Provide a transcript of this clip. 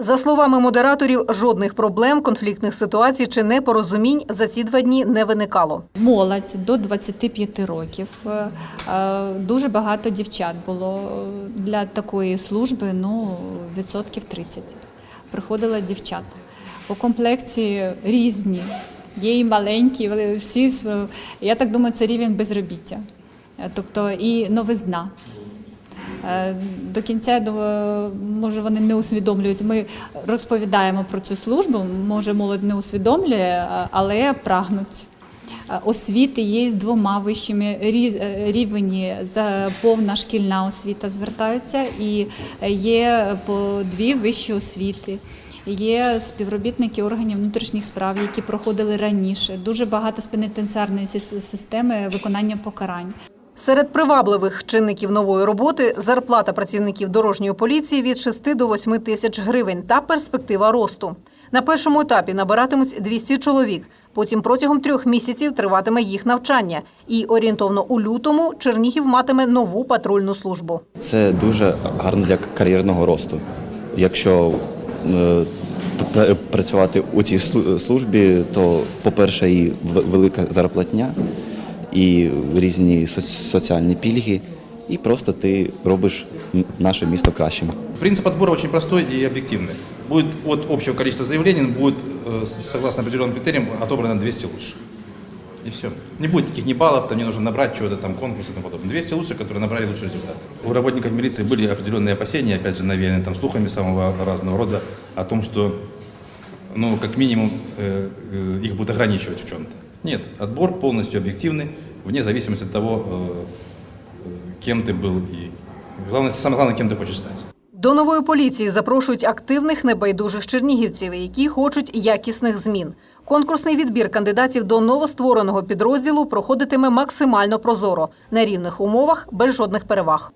За словами модераторів, жодних проблем, конфліктних ситуацій чи непорозумінь за ці два дні не виникало. Молодь до 25 років. Е, е, Дуже багато дівчат було для такої служби, ну, відсотків 30. Приходили дівчат. По комплекції різні. Є і маленькі, але всі, я так думаю, це рівень безробіття. Е, Тобто і новизна. Е, До кінця може вони не усвідомлюють. Ми розповідаємо про цю службу. Може, молодь не усвідомлює, але прагнуть. Е, Освіти є з двома вищими е, рівні. За повна шкільна освіта звертаються, і е, є по дві вищі освіти. Є співробітники органів внутрішніх справ, які проходили раніше. Дуже багато з пенітенціарної системи виконання покарань. Серед привабливих чинників нової роботи зарплата працівників дорожньої поліції від 6 до 8 тисяч гривень та перспектива росту. На першому етапі набиратимуть 200 чоловік. Потім протягом трьох місяців триватиме їх навчання. І орієнтовно у лютому Чернігів матиме нову патрульну службу. Це дуже гарно для кар'єрного росту. Якщо е, працювати у цій службі, то, по-перше, і велика зарплатня, і різні соц- соціальні пільги, і просто ти робиш м- наше місто кращим. Принцип отбора очень простой и объективный. Будет от общего количества заявлений, будет, э, с- согласно определенным критериям, отобрано 200 лучших. И все. Не будет никаких ни баллов, там не нужно набрать чего-то там, конкурсы и тому подобное. 200 лучших, которые набрали лучший результат. У работников милиции были определенные опасения, опять же, навеянные там слухами самого разного рода, о том, что, ну, как минимум, э, э, их будут ограничивать в чем-то. Нет, отбор полностью объективный, вне зависимости от того, э, э, кем ты был и, главное, самое главное, кем ты хочешь стать. До нової поліції запрошують активних небайдужих чернігівців, які хочуть якісних змін. Конкурсний відбір кандидатів до новоствореного підрозділу проходитиме максимально прозоро на рівних умовах без жодних переваг.